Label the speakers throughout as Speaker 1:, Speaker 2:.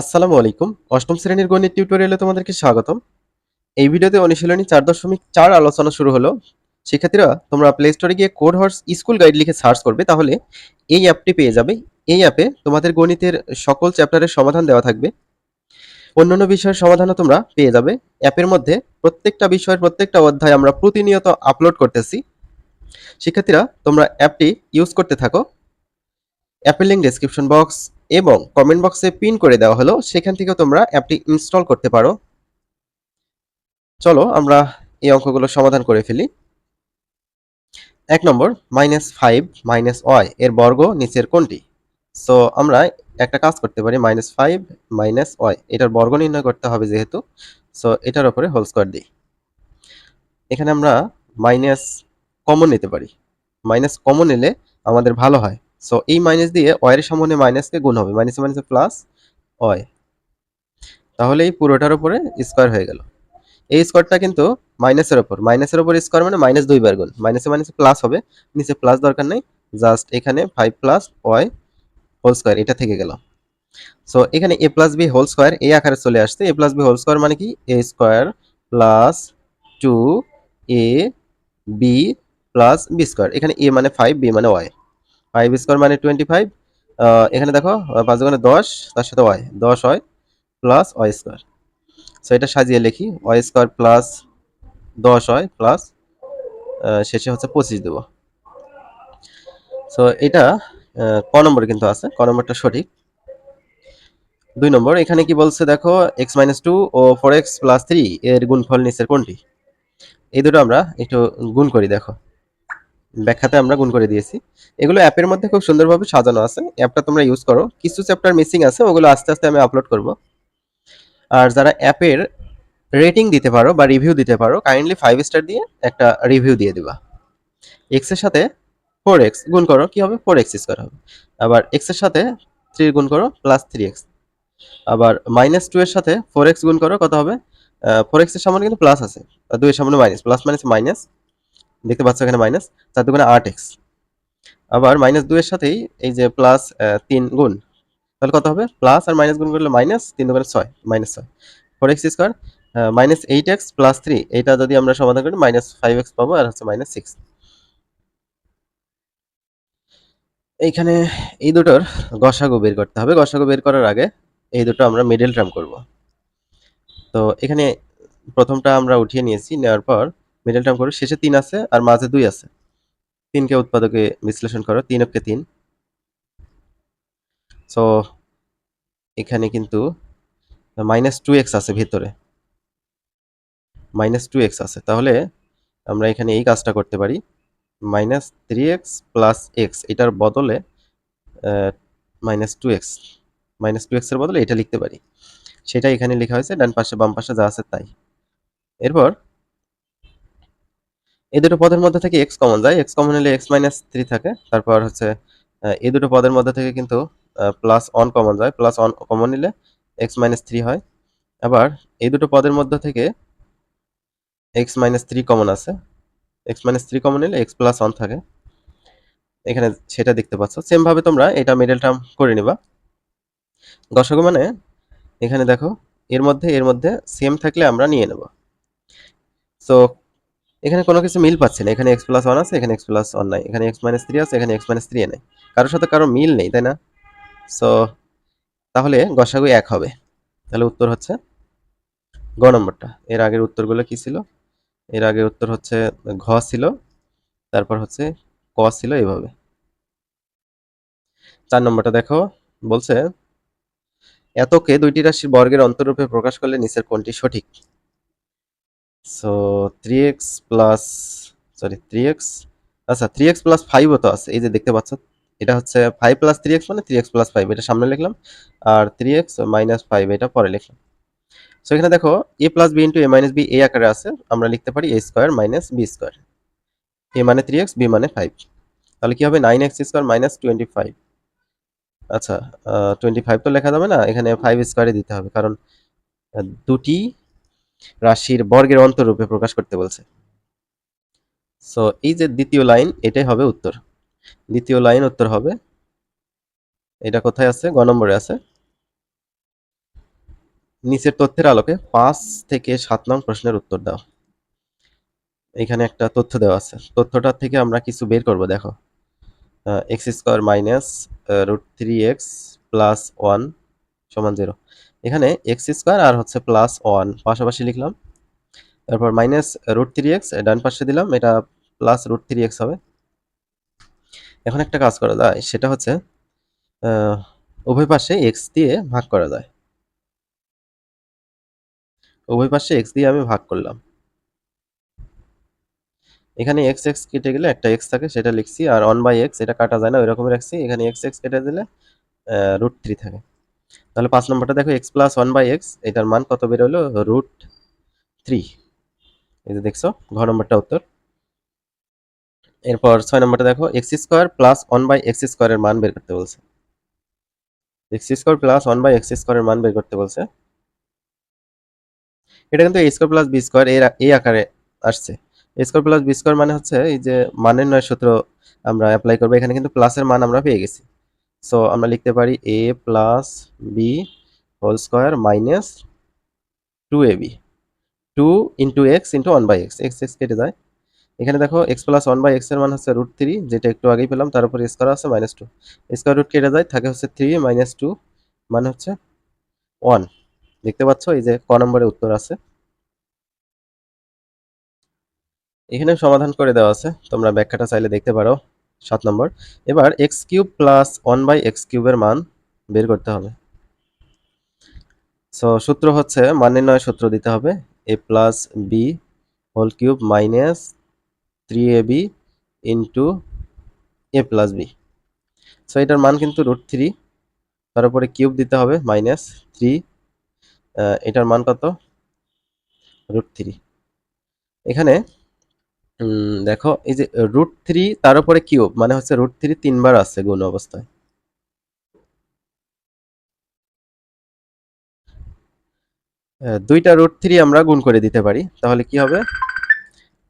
Speaker 1: আসসালামু আলাইকুম। অষ্টম শ্রেণির গণিত টিউটোরিয়ালে তোমাদেরকে স্বাগতম। এই ভিডিওতে অনুশীলনী চার দশমিক চার আলোচনা শুরু হলো। শিক্ষার্থীরা, তোমরা প্লে স্টোরে গিয়ে কোড হর্স স্কুল গাইড লিখে সার্চ করবে, তাহলে এই অ্যাপটি পেয়ে যাবে। এই অ্যাপে তোমাদের গণিতের সকল চ্যাপ্টারের সমাধান দেওয়া থাকবে। অন্যান্য বিষয়ের সমাধানও তোমরা পেয়ে যাবে। অ্যাপের মধ্যে প্রত্যেকটা বিষয়ের প্রত্যেকটা অধ্যায় আমরা প্রতিনিয়ত আপলোড করতেছি। শিক্ষার্থীরা, তোমরা অ্যাপটি ইউজ করতে থাকো। অ্যাপের লিঙ্ক ডেসক্রিপশন বক্স এবং কমেন্ট বক্সে পিন করে দেওয়া হলো, সেখান থেকে তোমরা অ্যাপটি ইনস্টল করতে পারো। চলো আমরা এই অঙ্কগুলো সমাধান করে ফেলি। এক নম্বর মাইনাস ফাইভ মাইনাস ওয়াই এর বর্গ নিচের কোনটি? সো আমরা একটা কাজ করতে পারি মাইনাস ফাইভ মাইনাস ওয়াই এটার বর্গ নির্ণয় করতে হবে যেহেতু। সো এটার ওপরে হোল স্কোয়ার দিই। এখানে আমরা মাইনাস কমন নিতে পারি। মাইনাস কমন নিলে আমাদের ভালো হয়। সো এই মাইনাস দিয়ে ওয়ের সামনে মাইনাসকে গুণ হবে। মাইনাসে মাইনাসে প্লাস ওয় তাহলে এই পুরোটার উপরে স্কোয়ার হয়ে গেল। এই স্কোয়ারটা কিন্তু মাইনাসের ওপর মাইনাসের ওপর স্কোয়ার মানে মাইনাস দুই বার গুণ। মাইনাসে মাইনাসে প্লাস হবে। নিচে প্লাস দরকার নেই। জাস্ট এখানে five plus Y whole square এটা থেকে গেল। সো এখানে A plus B whole square এই আকারে চলে আসছে। A plus B whole square মানে কি? A square plus two A B plus B square এখানে এ মানে ফাইভ বি মানে ওয়াই ফাইভ স্কোয়ার মানে টোয়েন্টি ফাইভ এখানে দেখো পাঁচ দোকানে দশ, তার সাথে ওয়াই দশ হয় প্লাস ওয়াই স্কোয়ার সো এটা সাজিয়ে লিখি ওয়াই স্কোয়ার প্লাস দশ হয় প্লাস শেষে হচ্ছে পঁচিশ দেবো। সো এটা ক নম্বর কিন্তু আছে, ক নম্বরটা সঠিক। দুই নম্বর, এখানে কি বলছে দেখো এক্স মাইনাস টু ও ফোর এক্স প্লাস থ্রি এর গুণফল নিচের কোনটি? এই দুটো আমরা একটু গুণ করি, দেখো। ব্যাখ্যাতে আমরা গুণ করে দিয়েছি। এগুলো অ্যাপের মধ্যে খুব সুন্দরভাবে সাজানো আছে। অ্যাপটা তোমরা ইউজ করো। কিছু চ্যাপ্টার মিসিং আছে, ওগুলো আস্তে আস্তে আমি আপলোড করব। আর যারা অ্যাপের রেটিং দিতে পারো বা রিভিউ দিতে পারো কাইন্ডলি ফাইভ স্টার দিয়ে একটা রিভিউ দিয়ে দিবা। এক্সের সাথে ফোর এক্স গুণ করো, কি হবে? ফোর এক্স স্কোয়ার হবে। আবার এক্সের সাথে থ্রি গুণ করো প্লাস থ্রি এক্স আবার মাইনাস টু এর সাথে ফোর এক্স গুণ করো, কত হবে? ফোর এক্সের সামনে কিন্তু প্লাস আছে। আর দুই সামনে মাইনাস প্লাস মাইনাস মাইনাস দেখতে পাচ্ছ এখানে মাইনাস চার দুগুণে আট এক্স আবার মাইনাস দুইয়ের সাথেই এই যে প্লাস তিন গুণ। তাহলে কত হবে? প্লাস আর মাইনাস গুণ করলে মাইনাস তিন দুগুণে ছয় মাইনাস ছয়। Four X square minus eight X plus three এইটা যদি আমরা সমাধান করি মাইনাস ফাইভ এক্স পাবো, আর হচ্ছে মাইনাস সিক্স এইখানে এই দুটোর গসাগু বের করতে হবে। গসাগু বের করার আগে এই দুটো আমরা মিডল টার্ম করব। তো এখানে প্রথমটা আমরা উঠিয়ে নিয়েছি, নেওয়ার পর মিডল টার্ম করো শেষে তিন আছে আর মাঝে দুই আছে। তিনকে উৎপাদকে বিশ্লেষণ করো, তিন অক্ষে তিন। সো এখানে কিন্তু মাইনাস টু এক্স আছে ভিতরে। মাইনাস টু এক্স আছে। তাহলে আমরা এখানে এই কাজটা করতে পারি। Minus three X plus X এটার বদলে minus two X minus two এক্সের বদলে এটা লিখতে পারি। সেটা এখানে লেখা হয়েছে, ডান পাশে বাম পাশে যা আছে তাই। এরপর এই দুটো পদের মধ্যে থেকে এক্স কমন যায়। এক্স কমন হলে এক্স মাইনাস থ্রি থাকে। তারপর হচ্ছে এই দুটো পদের মধ্যে থেকে কিন্তু প্লাস ওয়ান কমন যায়। প্লাস ওয়ান কমন নিলে এক্স মাইনাস থ্রি হয়। আবার এই দুটো পদের মধ্যে থেকে এক্স মাইনাস থ্রি কমন আছে। এক্স মাইনাস থ্রি কমন নিলে এক্স প্লাস ওয়ান থাকে। এখানে সেটা দেখতে পাচ্ছ। সেমভাবে তোমরা এটা মিডল টার্ম করে নিবা। দশক মানে এখানে দেখো, এর মধ্যে এর মধ্যে সেম থাকলে আমরা নিয়ে নেব। সো এখানে কোনো কিছু মিল পাচ্ছে না। এখানে এক্স প্লাস ওয়ান আছে, এখানে এক্স প্লাস ওয়ান নাই। এখানে এক্স মাইনাস থ্রি আছে, এখানে এক্স মাইনাস থ্রি নেই। কারোর সাথে কারও মিল নেই, তাই না? সো তাহলে গসাগু এক হবে। তাহলে উত্তর হচ্ছে গ নম্বরটা। এর আগের উত্তরগুলো কি ছিল? এর আগের উত্তর হচ্ছে ঘ ছিল, তারপর হচ্ছে ক ছিল এইভাবে চার নম্বরটা দেখো, বলছে, এতকে দুইটি রাশির বর্গের অন্তরূপে প্রকাশ করলে নিচের কোনটি সঠিক? So three X plus sorry three X আচ্ছা থ্রি এক্স প্লাস ফাইভও তো আছে, এই যে দেখতে পাচ্ছ, এটা হচ্ছে ফাইভ প্লাস থ্রি এক্স মানে থ্রি এক্স প্লাস ফাইভ এটা সামনে লিখলাম, আর থ্রি এক্স মাইনাস ফাইভ এটা পরে লিখলাম। সো এখানে দেখো A plus B into A minus B এ আকারে আছে, আমরা লিখতে পারি A square minus B square A মানে থ্রি এক্স বি মানে ফাইভ তাহলে কি হবে? Nine X square minus twenty five আচ্ছা টোয়েন্টি ফাইভ তো লেখা যাবে না, এখানে ফাইভ স্কোয়ারে দিতে হবে, কারণ দুটি রাশির বর্গের অন্তরূপে প্রকাশ করতে বলছে। সো এই যে দ্বিতীয় লাইন, এটাই হবে উত্তর। দ্বিতীয় লাইন উত্তর হবে, এটা কোথায় আছে? গ নম্বরে আছে। নিচের তথ্যের আলোকে পাঁচ থেকে সাত নং প্রশ্নের উত্তর দাও। এখানে একটা তথ্য দেওয়া আছে। তথ্যটা থেকে আমরা কিছু বের করব, দেখো। X square minus root three X plus one সমান জিরো। এখানে এক্স স্কোয়ার আর হচ্ছে প্লাস ওয়ান পাশাপাশি লিখলাম। তারপর মাইনাস রুট থ্রি এক্স ডান পাশে দিলাম, এটা প্লাস রুট থ্রি এক্স হবে। এখন একটা কাজ করা যায়, সেটা হচ্ছে উভয় পাশে এক্স দিয়ে ভাগ করা যায়। উভয় পাশে এক্স দিয়ে আমি ভাগ করলাম। এখানে এক্স এক্স কেটে গেলে একটা এক্স থাকে, সেটা লিখছি, আর ওয়ান বাই এক্স এটা কাটা যায় না, ওই রকমই রাখছি এখানে এক্স এক্স কেটে দিলে রুট থ্রি থাকে। তাহলে পাঁচ নম্বরটা দেখো X plus one by X এটার মান কত বের হলো রুট থ্রি এই যে দেখছ, ঘ নম্বরটা উত্তর। এরপর ছয় নম্বরটা দেখো X square plus one by X স্কোয়ারের মান বের করতে বলছে। X square plus one by X স্কোয়ারের মান বের করতে বলছে। এটা কিন্তু A square plus B square এর এই আকারে আসছে। A square plus B square মানে হচ্ছে এই যে মানের নয় সূত্র আমরা অ্যাপ্লাই করব, এখানে কিন্তু প্লাসের মান আমরা পেয়ে গেছি। সো আমরা লিখতে পারি A plus B whole square minus two A B two into X into one by X X X কেটে যায়। এখানে দেখো এক্স প্লাস ওয়ান বাই এক্সের মান হচ্ছে রুট থ্রি যেটা একটু আগেই পেলাম, তার উপর স্কোয়ার আছে মাইনাস টু স্কোয়ার রুট কেটে যায়, থাকে হচ্ছে থ্রি মাইনাস টু মানে হচ্ছে ওয়ান দেখতে পাচ্ছ এই যে ক নম্বরে উত্তর আছে। এখানে সমাধান করে দেওয়া আছে, তোমরা ব্যাখ্যাটা চাইলে দেখতে পারো। সাত নম্বর। এবার X cube plus one by X কিউবের মান বের করতে হবে। সো সূত্র হচ্ছে মান নির্ণয় সূত্র দিতে হবে। A plus B whole cube minus three A B into A plus B so এটার মান কিন্তু রুট থ্রি তার উপরে কিউব দিতে হবে মাইনাস থ্রি এটার মান কত? রুট থ্রি এখানে দেখো, এই যে রুট থ্রি তার উপরে কিউব মানে হচ্ছে রুট থ্রি তিনবার আছে গুণ অবস্থায়। দুইটা রুট থ্রি আমরা গুণ করে দিতে পারি, তাহলে কি হবে?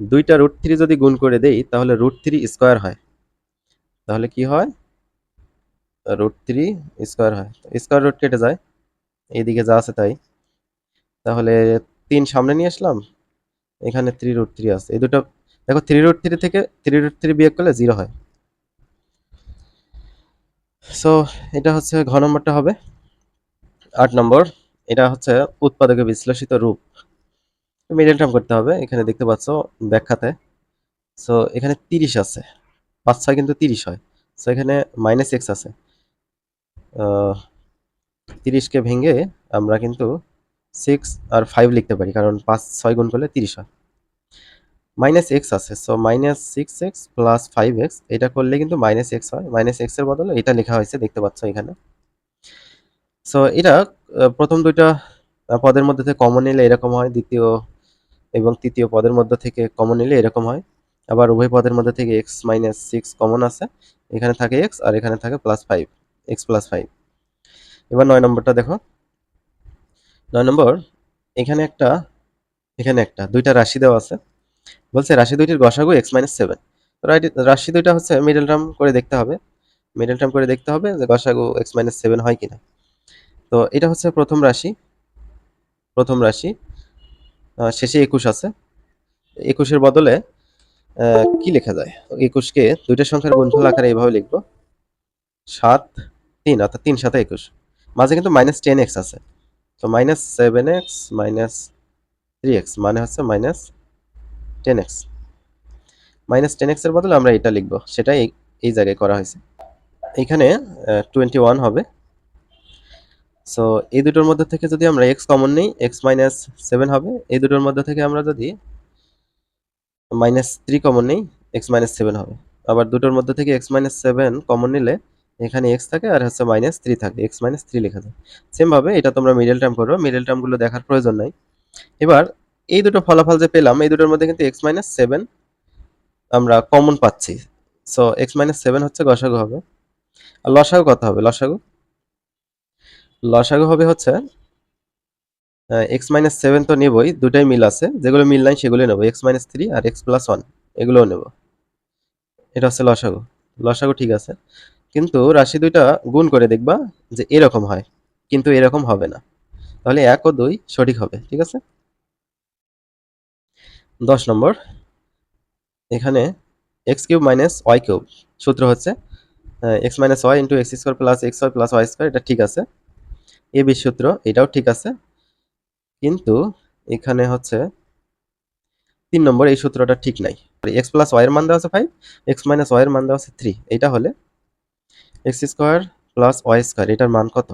Speaker 1: দুইটা রুট থ্রি যদি গুণ করে দেই, তাহলে রুট থ্রি স্কোয়ার হয়। তাহলে কি হয়? রুট থ্রি স্কোয়ার হয়। স্কোয়ার রুট কেটে যায়, এইদিকে যা আছে তাই। তাহলে তিন সামনে নিয়ে আসলাম, এখানে থ্রি রুট থ্রি আছে। এই দুটো দেখো থ্রি রুট থ্রি থেকে থ্রি রুট থ্রি বিয়োগ করলে জিরো হয়। সো এটা হচ্ছে ঘ নম্বরটা হবে। আট নম্বর, এটা হচ্ছে উৎপাদকে বিশ্লেষিত রূপ। মিডল টার্ম করতে হবে, এখানে দেখতে পাচ্ছ ব্যাখ্যাতে। সো এখানে তিরিশ আছে। পাঁচ ছয় কিন্তু তিরিশ হয়। সো এখানে মাইনাস এক্স আছে। তিরিশকে ভেঙে আমরা কিন্তু সিক্স আর ফাইভ লিখতে পারি, কারণ পাঁচ ছয় গুণ করলে তিরিশ হয়। মাইনাস এক্স আছে। So minus six X plus five X এটা করলে কিন্তু মাইনাস এক্স হয়। মাইনাস এক্সের বদলে এটা লেখা হয়েছে, দেখতে পাচ্ছ এখানে। সো এটা প্রথম দুইটা পদের মধ্যে থেকে কমন নিলে এরকম হয়। দ্বিতীয় এবং তৃতীয় পদের মধ্যে থেকে কমন নিলে এরকম হয়। আবার উভয় পদের মধ্যে থেকে এক্স মাইনাস সিক্স কমন আছে। এখানে থাকে এক্স আর এখানে থাকে plus five X plus five এবার নয় নম্বরটা দেখো। নয় নম্বর, এখানে একটা এখানে একটা, দুইটা রাশি দেওয়া আছে। বলছে, রাশি দুইটির গসাগু এক্স মাইনাস সেভেন রাশি দুইটা হচ্ছে মিডল টার্ম করে দেখতে হবে। মিডল টার্ম করে দেখতে হবে যে গসাগু এক্স মাইনাস সেভেন হয় কিনা। তো এটা হচ্ছে প্রথম রাশি। প্রথম রাশি। শেষে একুশ আছে। একুশের বদলে কি লেখা যায়? একুশকে দুইটা সংখ্যার গুণফল আকারে এইভাবে লিখব। সাত, তিন, অর্থাৎ তিন সাথে একুশ। মাঝে কিন্তু মাইনাস টেন এক্স আছে। তো minus seven X minus three X মানে হচ্ছে minus ten X minus ten এক্সের বদলে আমরা এটা লিখব। সেটাই এই- জায়গায় করা হয়েছে। এখানে টোয়েন্টি ওয়ান হবে। সো এই দুটোর মধ্যে থেকে যদি আমরা এক্স কমন নিই এক্স মাইনাস সেভেন হবে। এই দুটোর মধ্যে থেকে আমরা যদি মাইনাস থ্রি কমন নিই এক্স মাইনাস সেভেন হবে। আবার দুটোর মধ্যে থেকে এক্স মাইনাস সেভেন কমন নিলে এখানে এক্স থাকে আর হচ্ছে মাইনাস থ্রি থাকে। এক্স মাইনাস থ্রি লেখা যায় সেমভাবে এটা তোমরা মিডল টার্ম করো। মিডল টার্মগুলো দেখার প্রয়োজন নাই। এবার এই দুটো ফলাফল যে পেলাম, এই দুটোর মধ্যে কিন্তু এক্স মাইনাস সেভেন আমরা কমন পাচ্ছি। সো এক্স মাইনাস সেভেন হচ্ছে গসাগু হবে। আর লসাগু কত হবে? লসাগু? লসাগু হবে হচ্ছে এক্স মাইনাস সেভেন তো নেবই, দুটাই মিল আছে। যেগুলো মিল নাই সেগুলো নেব। এক্স মাইনাস থ্রি আর এক্স প্লাস ওয়ান এগুলোও নেব। এটা হচ্ছে লসাগু। লসাগু ঠিক আছে। কিন্তু রাশি দুইটা গুণ করে দেখবা যে এরকম হয়, কিন্তু এরকম হবে না। তাহলে এক ও দুই সঠিক হবে, ঠিক আছে? দশ নম্বর। এখানে X cube minus Y cube. সূত্র হচ্ছে X minus Y into X square plus X Y plus Y square এটা ঠিক আছে। এ বি সূত্র, এটাও ঠিক আছে। কিন্তু এখানে হচ্ছে তিন নম্বর, এই সূত্রটা ঠিক নাই। এক্স প্লাস ওয়াই এর মান দেওয়া আছে ফাইভ এক্স মাইনাস ওয়াই এর মান দেওয়া আছে থ্রি এটা হলে X square plus Y square এটার মান কত?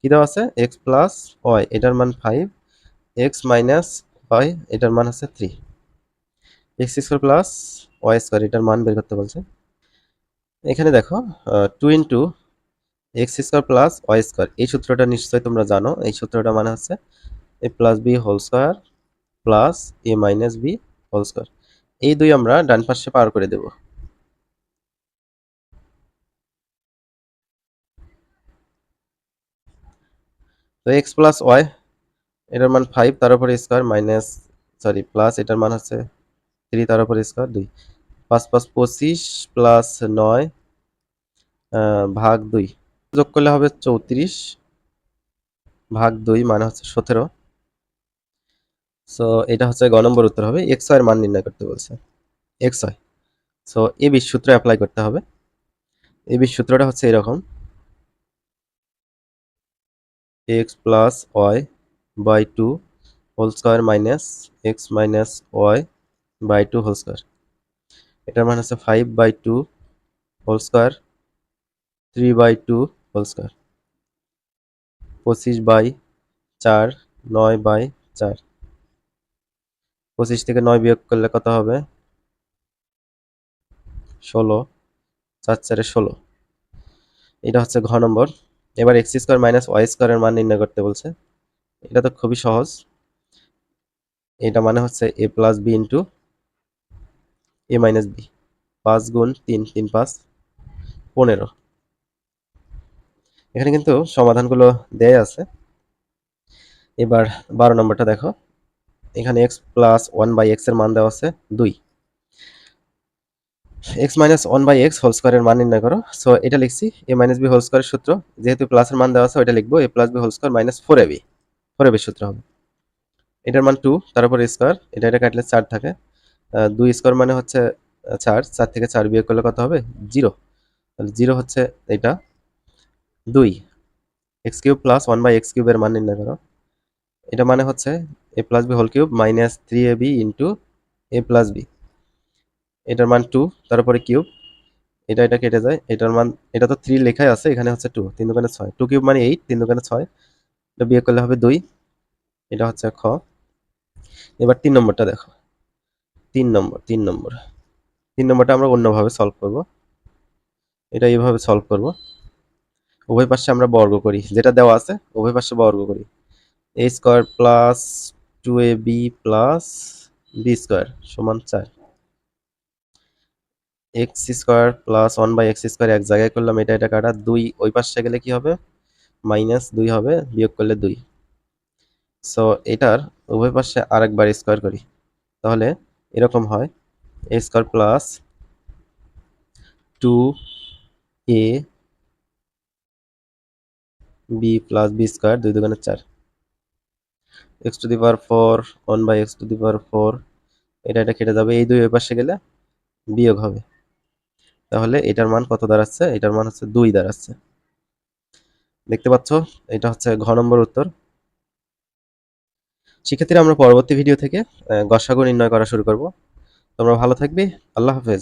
Speaker 1: কি দেওয়া আছে? এক্স প্লাস ওয়াই এটার মান ফাইভ এক্স মাইনাস ওয়াই এটার মান হচ্ছে three X square plus Y square এটার মান বের করতে বলছে। এখানে দেখো two into X square plus Y square এই সূত্রটা নিশ্চয়ই তোমরা জানো। এই সূত্রটা মানে হচ্ছে A plus B whole square plus A minus B whole square এই দুই আমরা ডান পাশে পার করে দেব। তো এক্স প্লাস ওয়াই এটার মান ফাইভ তার উপরে স্কোয়ার মাইনাস সরি প্লাস এটার মান হচ্ছে থ্রি তার উপরে স্কোয়ার দুই। পাঁচ পাঁচ পঁচিশ প্লাস নয় ভাগ দুই। যোগ করলে হবে চৌত্রিশ, ভাগ দুই মানে হচ্ছে সতেরো। সো এটা হচ্ছে গ নম্বর উত্তর হবে এক্স মান নির্ণয় করতে বলছে। এক্স ওয়াই সো এ বিশ সূত্র অ্যাপ্লাই করতে হবে। এ বিশ সূত্রটা হচ্ছে এরকম। X plus Y by two whole square minus X minus Y by two whole square এটার মান হচ্ছে five by two whole square three by two whole square পঁচিশ বাই চার, নয় বাই চার। পঁচিশ থেকে নয় বিয়োগ করলে কত হবে? ষোলো। চার চারে ষোলো। এটা হচ্ছে ঘ নম্বর। এবার এক্স স্কোয়ার মাইনাস ওয়াই স্কোয়ারের মান নির্ণয় করতে বলছে। এটা তো খুবই সহজ। এটা মানে হচ্ছে A plus B into A minus B পাঁচ গুণ তিন তিন পাঁচ, পনেরো। এখানে কিন্তু সমাধানগুলো দেয়া আছে। এবার বারো নম্বরটা দেখো। এখানে এক্স প্লাস ওয়ান বাই এক্সের মান দেওয়া আছে দুই। X minus one by X whole স্কোয়ারের মান নির্ণয় করো। সো এটা লিখছি এ মাইনাস বি হোল স্কোয়ারের সূত্র। যেহেতু প্লাসের মান দেওয়া আছে, ওইটা লিখব A plus B whole square minus four A B four A B সূত্র হবে। এটার মান টু তার উপর স্কোয়ার এটা এটা কাটলে চার থাকে। দুই স্কোয়ার মানে হচ্ছে চার চার থেকে চার বিয়োগ করলে কত হবে? জিরো। তাহলে জিরো হচ্ছে এটা দুই X cube plus one by X কিউবের মান নির্ণয় করো। এটা মানে হচ্ছে A plus B whole cube minus three A B into A plus B এটার মান টু তারপরে কিউব এটা এটা কেটে যায়। এটার মান, এটা তো থ্রি লেখাই আছে, এখানে হচ্ছে টু তিন দোকানে ছয়। টু কিউব মানে এইট তিন দোকানে ছয়। এটা বিয়োগ করলে হবে দুই। এটা হচ্ছে খ। এবার তিন নম্বরটা দেখো। তিন নম্বর তিন নম্বর। তিন নম্বরটা আমরা অন্যভাবে সলভ করব। এটা এইভাবে সলভ করব। উভয় পাশে আমরা বর্গ করি। যেটা দেওয়া আছে, উভয় পাশে বর্গ করি। A square plus two A B plus B square সমান চার। X square plus one by X square এক জায়গায় করলাম, এটা এটা কাটা দুই। ওই পাশে গেলে কি হবে? মাইনাস দুই হবে, বিয়োগ করলে দুই। সো এটার উভয় পাশে আরেকবার স্কোয়ার করি। তাহলে এরকম হয় A square plus two A B plus B square দুই দোকানে চার। X to the power four one by X to the power four এটা এটা কেটে যাবে, এই দুই পাশে গেলে বিয়োগ হবে। তাহলে এটার মান কত দাঁড়াচ্ছে? এটার মান হচ্ছে দুই দাঁড়াচ্ছে। দেখতে পাচ্ছ? এটা হচ্ছে ঘ নম্বর উত্তর। শিক্ষার্থীরা আমরা পরবর্তী ভিডিও থেকে গসাগু নির্ণয় করা শুরু করব। তোমরা ভালো থাকবে। আল্লাহ হাফেজ।